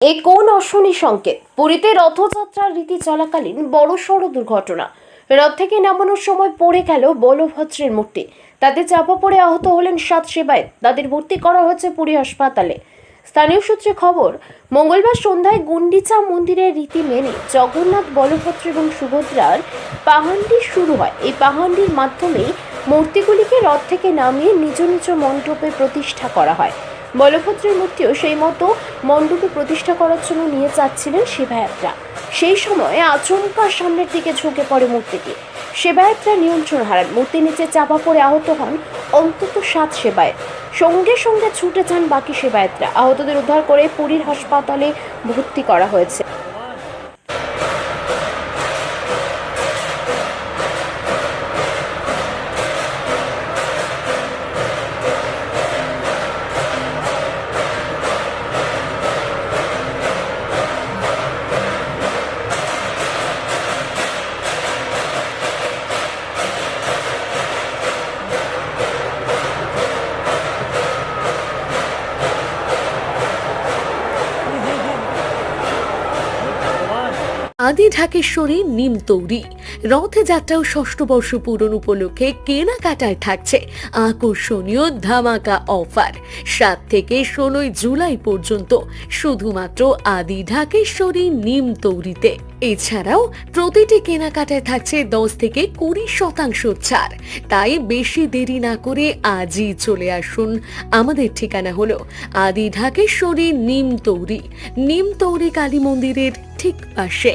এ কোন অশনি সংকেত? পুরীতে রথযাত্রার রীতি চলাকালীন বড় সড় দুর্ঘটনা। রথ থেকে নামানোর সময় পড়ে গেল বলভদ্রের মূর্তি। তাতে চাপা পড়ে আহত হলেন সাত সেবায়ত। তাদের ভর্তি করা হয়েছে পুরী হাসপাতালে। স্থানীয় সূত্রে খবর, মঙ্গলবার সন্ধ্যায় গুন্ডিচা মন্দিরের রীতি মেনে জগন্নাথ, বলভদ্র এবং সুভদ্রার পাহান্ডি শুরু হয়। এই পাহান্ডির মাধ্যমেই মূর্তিগুলিকে রথ থেকে নামিয়ে নিজ নিজ মণ্ডপে প্রতিষ্ঠা করা হয়। বলভদ্রের মূর্তিও সেই মতো মণ্ডপে প্রতিষ্ঠা করার জন্য নিয়ে যাচ্ছিলেন শিবায়াত্রা। সেই সময়ে আচমকা সামনের দিকে ঝুঁকে পড়ে মূর্তিটি। সেবায়াত্রা নিয়ন্ত্রণ হারান। মূর্তি নিচে চাপা পড়ে আহত হন অন্তত সাত সেবায়ত সঙ্গে সঙ্গে ছুটে যান বাকি সেবায়তরা আহতদের উদ্ধার করে পুরীর হাসপাতালে ভর্তি করা হয়েছে। আদি ঢাকেশ্বরী নিমতৌরি রথযাত্রা ও ষষ্ঠ বর্ষ পূরণ উপলক্ষে কেনাকাটায় থাকছে আকর্ষণীয় ধামাকা অফার। সাত থেকে ষোলোই জুলাই পর্যন্ত শুধুমাত্র আদি ঢাকেশ্বরী নিমতৌরিতে এছাড়াও প্রতিটি কেনাকাটায় থাকছে দশ থেকে কুড়ি শতাংশ ছাড়। তাই বেশি দেরি না করে আজই চলে আসুন। আমাদের ঠিকানা হলো আদি ঢাকেশ্বরী নিমতৌরি নিমতৌরি কালী মন্দিরের ঠিক পাশে।